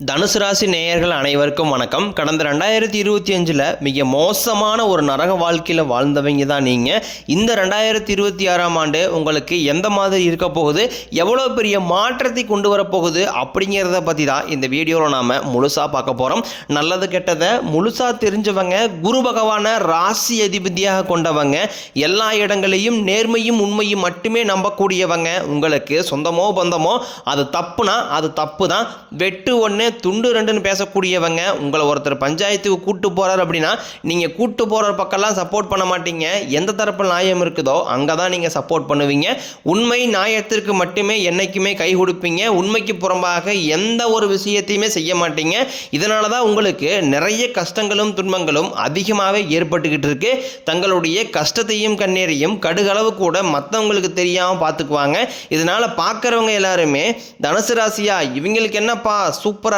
தனுசு ராசி நேயர்கள் அனைவருக்கும் வணக்கம். கடந்த ரெண்டாயிரத்தி இருபத்தி அஞ்சில் மிக மோசமான ஒரு நரக வாழ்க்கையில் வாழ்ந்தவங்க தான் நீங்கள் இந்த ரெண்டாயிரத்தி இருபத்தி ஆறாம் ஆண்டு உங்களுக்கு எந்த மாதிரி இருக்க போகுது? எவ்வளோ பெரிய மாற்றத்தை கொண்டு வரப்போகுது அப்படிங்கிறத பற்றி தான் இந்த வீடியோவில் நாம் முழுசாக பார்க்க போகிறோம் நல்லது கெட்டதை முழுசாக தெரிஞ்சவங்க குரு பகவான ராசி அதிபதியாக கொண்டவங்க எல்லா இடங்களையும் நேர்மையும் உண்மையும் மட்டுமே நம்பக்கூடியவங்க உங்களுக்கு சொந்தமோ பந்தமோ அது தப்புனா அது தப்பு தான். வெட்டு ஒன்று துண்டு ரெண்டுன்னு பேசக்கூடியவங்க உங்களை ஒருத்தர் பஞ்சாயத்துக்கு கூட்டு போகிறார் அப்படின்னா நீங்கள் கூட்டு போகிற பக்கம்லாம் சப்போர்ட் பண்ண மாட்டீங்க. எந்த தரப்பு நியாயம் இருக்குதோ அங்கே தான் நீங்கள் சப்போர்ட் பண்ணுவீங்க. உண்மை நியாயத்திற்கு மட்டுமே என்றைக்குமே கை கொடுப்பீங்க. உண்மைக்கு புறம்பாக எந்த ஒரு விஷயத்தையுமே செய்ய மாட்டீங்க. இதனால தான் உங்களுக்கு நிறைய கஷ்டங்களும் துன்பங்களும் அதிகமாகவே ஏற்பட்டுக்கிட்டு இருக்கு. தங்களுடைய கஷ்டத்தையும் கண்ணீரையும் கடுகளவு கூட மற்றவங்களுக்கு தெரியாமல் பார்த்துக்குவாங்க இதனால் பார்க்குறவங்க எல்லாருமே தனுசு ராசியா இவங்களுக்கு என்னப்பா சூப்பராக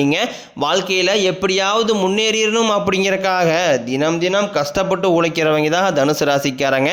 நீங்கள் வாழ்க்கையில் எப்படியாவது முன்னேறிடணும் அப்படிங்கிறக்காக தினம் தினம் கஷ்டப்பட்டு உழைக்கிறவங்க தான் தனுசு ராசிக்காரங்க.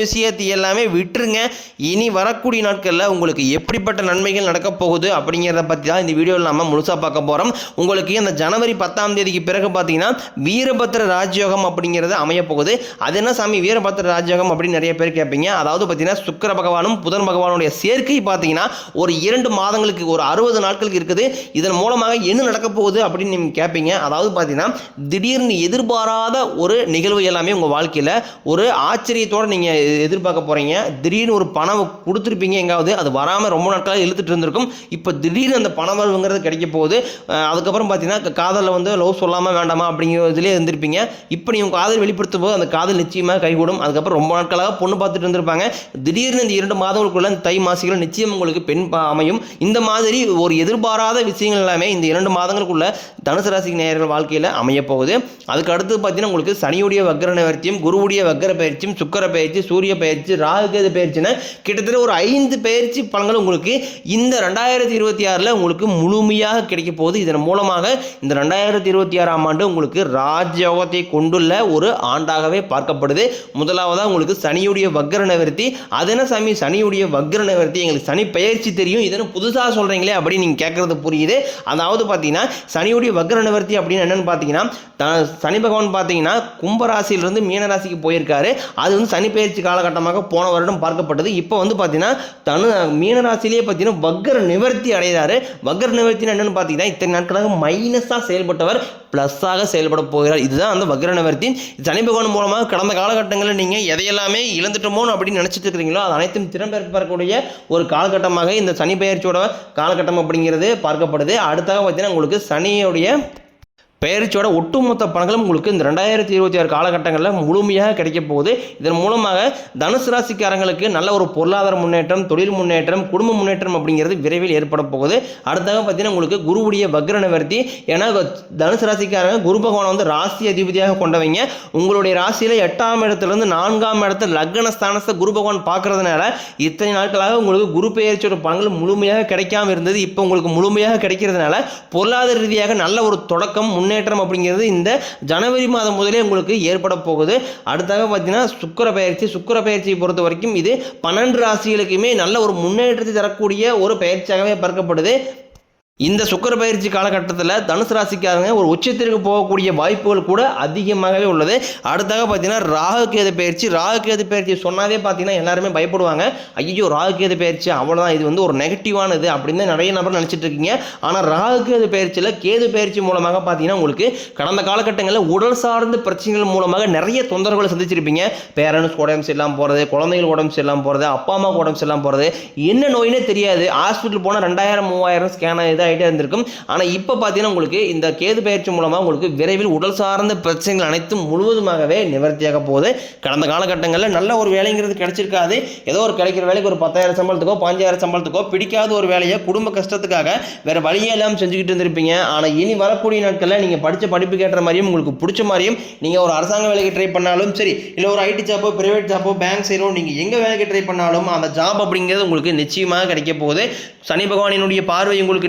விஷயத்தை எல்லாமே விட்டுருங்க. இனி வரக்கூடிய நாட்களில் உங்களுக்கு எப்படிப்பட்ட நன்மைகள் நடக்க போகுது அப்படிங்கிறத பற்றி தான் இந்த வீடியோவில் நம்ம முழுசாக பார்க்க போகிறோம் உங்களுக்கு இந்த ஜனவரி பத்தாம் தேதிக்கு பிறகு பார்த்தீங்கன்னா வீரபத்திர ராஜயோகம் அப்படிங்கிறது அமைய போகுது. அது என்ன சாமி? வீரபத்திர ராஜயோகம் அப்படின்னு நிறைய பேர் கேட்பீங்க. அதாவது பார்த்தீங்கன்னா சுக்கர பகவானும் புதன் பகவானுடைய சேர்க்கை பார்த்தீங்கன்னா ஒரு இரண்டு மாதங்களுக்கு ஒரு அறுபது நாட்களுக்கு இருக்குது. இதன் மூலமாக என்ன நடக்க போகுது அப்படின்னு நீங்கள் கேட்பீங்க அதாவது பார்த்தீங்கன்னா திடீர்னு எதிர்பாராத ஒரு நிகழ்வு எல்லாமே உங்கள் வாழ்க்கையில் ஒரு ஆச்சரியத்தோடு நீங்கள் எதிர்பார்க்க போகிறீங்க திடீர்னு ஒரு பணம் கொடுத்துருப்பீங்க எங்காவது அது வராமல் ரொம்ப நாட்களாக இழுத்துட்டு இருந்திருக்கும். இப்போ திடீர்னு அந்த பண வரவுங்கிறது கிடைக்க போகுது. அதுக்கப்புறம் பார்த்தீங்கன்னா காதலில் வந்து லவ் சொல்லாமல் வேண்டாமா அப்படிங்கிற இதுலேயே இருந்திருப்பீங்க. இப்போ நீ உங்கள் காதல் வெளிப்படுத்தும் போது அந்த காதல் நிச்சயமாக கைகூடும். அதுக்கப்புறம் ரொம்ப நாட்களாக பொண்ணு பார்த்துட்டு இருந்திருப்பாங்க. திடீர்னு இந்த இரண்டு மாதங்களுக்குள்ள இந்த தை மாசிகள் நிச்சயம் உங்களுக்கு பெண் அமையும். இந்த மாதிரி ஒரு எதிர்பாராத விஷயங்கள் எல்லாமே இந்த இரண்டு மாதங்களுக்குள்ள தனுசு ராசி நேயர்கள் வாழ்க்கையில் அமைய போகுது. அதுக்கு அடுத்து பார்த்தீங்கன்னா உங்களுக்கு சனியுடைய வக்கர நிவர்த்தியும் குருவுடைய வக்கர பயிற்சியும் சுக்கர பயிற்சி சூரிய பயிற்சி ராகுகேது பயிற்சின்னு கிட்டத்தட்ட ஒரு ஐந்து பயிற்சி பலன்கள் உங்களுக்கு இந்த ரெண்டாயிரத்தி இருபத்தி ஆறில் உங்களுக்கு முழுமையாக கிடைக்க போகுது. இதன் மூலமாக இந்த ரெண்டாயிரத்தி இருபத்தி ஆறாம் ஆண்டு உங்களுக்கு ராஜயோகத்தை கொண்டுள்ள ஒரு ஆண்டாகவே பார்க்கப்படுது. முதலாவதாக உங்களுக்கு சனியுடைய வக்கர நிவர்த்தி. அது சாமி? சனியுடைய வக்கர நிவர்த்தி. எங்களுக்கு சனி பயிற்சி தெரியும். இதனை புதுசாக சொல்கிறீங்களே அப்படின்னு நீங்கள் கேட்குறது புரியுது. அதாவது பார்த்தீங்கன்னா சனியுடைய வக்கர நிவர்த்தி அப்படின்னு என்னென்னு பார்த்தீங்கன்னா சனி பகவான் பார்த்தீங்கன்னா கும்பராசியிலிருந்து மீனராசிக்கு போயிருக்காரு. அது வந்து சனி பயிற்சி பயிற்சி காலகட்டமாக போன வருடம் பார்க்கப்பட்டது. இப்போ வந்து பார்த்தீங்கன்னா தனு மீனராசிலேயே பார்த்தீங்கன்னா வக்கர நிவர்த்தி அடைகிறாரு. வக்கர நிவர்த்தினா என்னென்னு பார்த்தீங்கன்னா இத்தனை நாட்களாக மைனஸாக செயல்பட்டவர் ப்ளஸ்ஸாக செயல்பட போகிறார். இதுதான் அந்த வக்கர நிவர்த்தி. சனி பகவான் மூலமாக கடந்த காலகட்டங்களில் நீங்கள் எதையெல்லாமே இழந்துட்டோமோன்னு அப்படின்னு நினச்சிட்டு இருக்கிறீங்களோ அது அனைத்தும் திறம்பெற ஒரு காலகட்டமாக இந்த சனி பயிற்சியோட காலகட்டம் அப்படிங்கிறது பார்க்கப்படுது. அடுத்தாக பார்த்தீங்கன்னா உங்களுக்கு சனியுடைய பெயர்ச்சியோட ஒட்டுமொத்த பணங்களும் உங்களுக்கு இந்த ரெண்டாயிரத்தி இருபத்தி ஆறு காலகட்டங்களில் முழுமையாக கிடைக்க போகுது. இதன் மூலமாக தனுசு ராசிக்காரங்களுக்கு நல்ல ஒரு பொருளாதார முன்னேற்றம் தொழில் முன்னேற்றம் குடும்ப முன்னேற்றம் அப்படிங்கிறது விரைவில் ஏற்பட போகுது. அடுத்தாக பார்த்தீங்கன்னா உங்களுக்கு குருவுடைய வக்ர நிவர்த்தி ஏன்னா தனுசு ராசிக்காரங்க குரு பகவான் வந்து ராசி அதிபதியாக கொண்டவங்க. உங்களுடைய ராசியில் எட்டாம் இடத்துலேருந்து நான்காம் இடத்துல லக்ன ஸ்தானத்தை குரு பகவான் பார்க்கறதுனால இத்தனை நாட்களாக உங்களுக்கு குரு பெயர்ச்சியோட பணங்கள் முழுமையாக கிடைக்காம இருந்தது. இப்போ உங்களுக்கு முழுமையாக கிடைக்கிறதுனால பொருளாதார ரீதியாக நல்ல ஒரு தொடக்கம் முன்னேற்றம் அப்படிங்கிறது இந்த ஜனவரி மாதம் முதலே உங்களுக்கு ஏற்பட போகுது. அடுத்தாக பார்த்தீங்கன்னா சுக்கர பயிற்சி. சுக்கர பயிற்சியை பொறுத்த வரைக்கும் இது பன்னெண்டு ராசிகளுக்குமே நல்ல ஒரு முன்னேற்றத்தை தரக்கூடிய ஒரு பயிற்சியாகவே பார்க்கப்படுது. இந்த சுக்கர பயிற்சி காலகட்டத்தில் தனுசு ராசிக்காரங்க ஒரு உச்சத்திற்கு போகக்கூடிய வாய்ப்புகள் கூட அதிகமாகவே உள்ளது. அடுத்தாக பார்த்தீங்கன்னா ராகுகேது பயிற்சி. ராகுகேது பயிற்சி சொன்னாவே பார்த்தீங்கன்னா எல்லாருமே பயப்படுவாங்க. ஐயோ ராகுகேது பயிற்சி அவ்வளோதான் இது வந்து ஒரு நெகட்டிவானது அப்படின்னு தான் நிறைய நபர் நினச்சிட்டு இருக்கீங்க. ஆனால் ராகுகேது பயிற்சியில் கேது பயிற்சி மூலமாக பார்த்தீங்கன்னா உங்களுக்கு கடந்த காலகட்டங்களில் உடல் சார்ந்த பிரச்சனைகள் மூலமாக நிறைய தொந்தரவுகளை சந்திச்சிருப்பீங்க. பேரண்ட்ஸ் உடம்பு சரியில்லாமல் போகிறது குழந்தைகள் உடம்பு சரியில்லாமல் போகிறது அப்பா அம்மா உடம்பு சரியில்லாமல் போகிறது என்ன நோயினே தெரியாது. ஹாஸ்பிட்டல் போனால் ரெண்டாயிரம் மூவாயிரம் ஸ்கேன் ஆகிட்டே இருந்திருக்கும். ஆனால் இப்போ பார்த்தீங்கன்னா உங்களுக்கு இந்த கேது பயிற்சி மூலமாக உங்களுக்கு விரைவில் உடல் சார்ந்த பிரச்சனைகள் அனைத்தும் முழுவதுமாகவே நிவர்த்தியாக போகுது. கடந்த காலகட்டங்களில் நல்ல ஒரு வேலைங்கிறது கிடைச்சிருக்காது. ஏதோ ஒரு கிடைக்கிற வேலைக்கு ஒரு பத்தாயிரம் சம்பளத்துக்கோ பாஞ்சாயிரம் சம்பளத்துக்கோ பிடிக்காத ஒரு வேலையை குடும்ப கஷ்டத்துக்காக வேறு வழியே இல்லாமல் செஞ்சுக்கிட்டு இருந்திருப்பீங்க. ஆனால் இனி வரக்கூடிய நாட்களில் நீங்கள் படித்த படிப்புக்கு ஏற்ற மாதிரியும் உங்களுக்கு பிடிச்ச மாதிரியும் நீங்கள் ஒரு அரசாங்க வேலைக்கு ட்ரை பண்ணாலும் சரி இல்லை ஒரு ஐடி ஜாப்போ பிரைவேட் ஜாப்போ பேங்க் சைடோ நீங்கள் எங்கே வேலைக்கு ட்ரை பண்ணாலும் அந்த ஜாப் அப்படிங்கிறது உங்களுக்கு நிச்சயமாக கிடைக்க போகுது. சனி பகவானினுடைய பார்வை உங்களுக்கு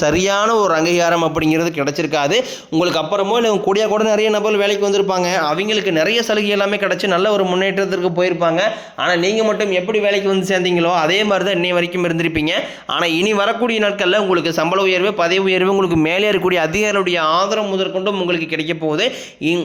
சரியான ஒரு அங்கீகாரம் அப்படிங்கிறது கிடச்சிருக்காது. உங்களுக்கு அப்புறமோ இல்லை உங்கள் கூடிய கூட நிறைய நபர்கள் வேலைக்கு வந்திருப்பாங்க. அவங்களுக்கு நிறைய சலுகை எல்லாமே கிடச்சி நல்ல ஒரு முன்னேற்றத்திற்கு போயிருப்பாங்க. ஆனால் நீங்கள் மட்டும் எப்படி வேலைக்கு வந்து சேர்ந்தீங்களோ அதே மாதிரி தான் இன்னை வரைக்கும் இருந்திருப்பீங்க. ஆனால் இனி வரக்கூடிய நாட்களில் உங்களுக்கு சம்பள உயர்வு பதவி உயர்வு உங்களுக்கு மேலே இருக்கக்கூடிய அதிகாரியுடைய ஆதரவு முதற்கொண்டும் உங்களுக்கு கிடைக்க போகுது. இங்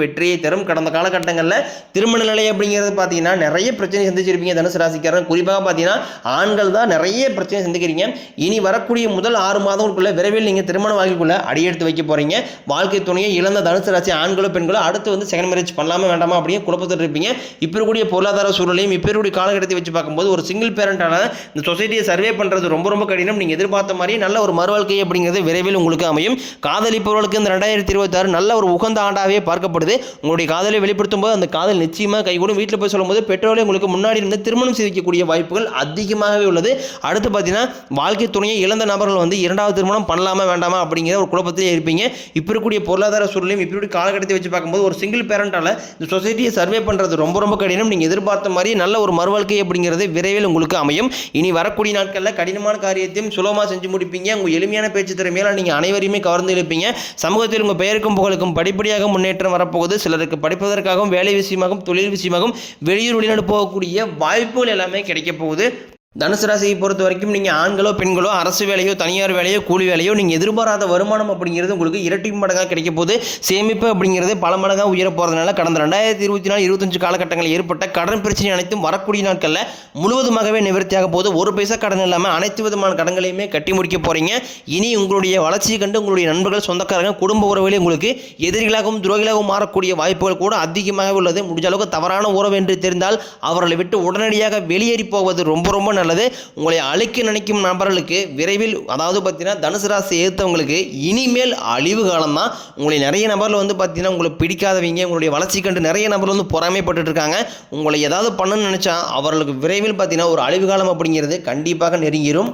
வெற்றியை தரும். கடந்த காலகட்டங்களில் திருமண நிலை அப்படிங்கிறது பார்த்தீங்கன்னா நிறைய பிரச்சனை சந்திச்சிருப்பீங்க. தனுசு ராசிக்காரன் குறிப்பாக பார்த்தீங்கன்னா ஆண்கள் தான் நிறைய பிரச்சனை சந்திக்கிறீங்க. இனி வரக்கூடிய முதல் ஆறு மாதங்களுக்குள்ள விரைவில் நீங்கள் திருமண வாழ்க்கைக்குள்ள அடியெடுத்து வைக்க போறீங்க. வாழ்க்கை துணையை இழந்த தனுசு ராசி ஆண்களோ பெண்களோ அடுத்து வந்து செகண்ட் மேரேஜ் பண்ணலாமா வேண்டாமா அப்படின்னு குழப்பத்தில் இருப்பீங்க. இப்போ இருக்கக்கூடிய பொருளாதார சூழலையும் இப்போ இருக்கக்கூடிய காலகட்டத்தை வச்சு பார்க்கும்போது ஒரு சிங்கிள் பேரண்டான இந்த சொசைட்டியை சர்வே பண்ணுறது ரொம்ப ரொம்ப கடினம். நீங்கள் எதிர்பார்த்த மாதிரி நல்ல ஒரு மறுவாழ்க்கை அப்படிங்கிறது விரைவில் உங்களுக்கு அமையும். காதலிப்பவர்களுக்கு இந்த ரெண்டாயிரத்தி இருபத்தாறு நல்ல ஒரு உகந்த ஆண்டாகவே பார்க்கப்படுது உங்களுடைய காதலை வெளிப்படுத்தும் போது அந்த காதல் நிச்சயமாக கைகூடும். வீட்டில் போய் சொல்லும்போது பெற்றோரே உங்களுக்கு முன்னாடி இருந்து திருமணம் செய்திக்கக்கூடிய வாய்ப்புகள் அதிகமாகவே உள்ளது. அடுத்து பார்த்தீங்கன்னா வாழ்க்கை துணையை இழந்த நபர்கள் வந்து இரண்டாவது திருமணம் பண்ணலாமா வேண்டாமா அப்படிங்கிற ஒரு குழப்பத்திலே இருப்பீங்க. இப்போ இருக்கக்கூடிய பொருளாதார சூழலையும் இப்போ இருக்கக்கூடிய காலகட்டத்தை வச்சு பார்க்கும்போது ஒரு சிங்கிள் பேரண்டால் இந்த சொசைட்டியை சர்வே பண்ணுறது ரொம்ப ரொம்ப கடினம். நீங்கள் எதிர்பார்த்த மாதிரி நல்ல ஒரு மறுவாழ்க்கை அப்படிங்கிறது விரைவில் உங்களுக்கு அமையும். இனி வரக்கூடிய நாட்களில் கடினமான காரியத்தையும் சுலபமாக செஞ்சு முடிப்பீங்க. உங்கள் எளிமையான பேச்சு திறமையால் நீங்கள் அனைவரையுமே கவர்ந்து இழுப்பீங்க. சமூகத்தில் உங்கள் பெயருக்கும் புகழுக்கும் படிப்படியாக முன்னேற்றம் வர வரப்போகுது. சிலருக்கு படிப்பதற்காகவும் வேலை விஷயமாகவும் தொழில் விஷயமாகவும் வெளியூர் வெளிநாடு போகக்கூடிய வாய்ப்புகள் எல்லாமே கிடைக்க போகுது. தனுசு ராசியை பொறுத்த வரைக்கும் நீங்கள் ஆண்களோ பெண்களோ அரசு வேலையோ தனியார் வேலையோ கூலி வேலையோ நீங்கள் எதிர்பாராத வருமானம் அப்படிங்கிறது உங்களுக்கு இரட்டி மடங்காக கிடைக்க போது சேமிப்பு அப்படிங்கிறது பல மடங்காக உயர போகிறதுனால கடந்த ரெண்டாயிரத்தி இருபத்தி நாலு இருபத்தஞ்சு காலகட்டங்களில் ஏற்பட்ட கடன் பிரச்சனை அனைத்தும் வரக்கூடிய நாட்களில் முழுவதுமாகவே நிவர்த்தியாக போது ஒரு பைசா கடன் இல்லாமல் அனைத்து விதமான கடன்களையுமே கட்டி முடிக்க போகிறீங்க இனி உங்களுடைய வளர்ச்சியை கண்டு உங்களுடைய நண்பர்கள் சொந்தக்காரங்க குடும்ப உறவுகளே உங்களுக்கு எதிரிகளாகவும் துரோகிகளாகவும் மாறக்கூடிய வாய்ப்புகள் கூட அதிகமாக உள்ளது. முடிஞ்ச அளவுக்கு தவறான உறவு என்று தெரிந்தால் அவர்களை விட்டு உடனடியாக வெளியேறி போவது ரொம்ப ரொம்ப அல்லது உங்களை அழிக்க நினைக்கும் நபர்களுக்கு விரைவில் அதாவது பார்த்தீங்கன்னா தனுசு ராசி ஏற்றவங்களுக்கு இனிமேல் அழிவு காலம் தான் உங்களை நிறைய நபரில் வந்து பார்த்தீங்கன்னா உங்களை பிடிக்காதவங்க உங்களுடைய வளர்ச்சி கண்டு நிறைய நபர்கள் வந்து பொறாமைப்பட்டு இருக்காங்க. உங்களை ஏதாவது பண்ணணும்னு நினச்சா அவர்களுக்கு விரைவில் பார்த்தீங்கன்னா ஒரு அழிவு காலம் அப்படிங்கிறது கண்டிப்பாக நெருங்கிரும்.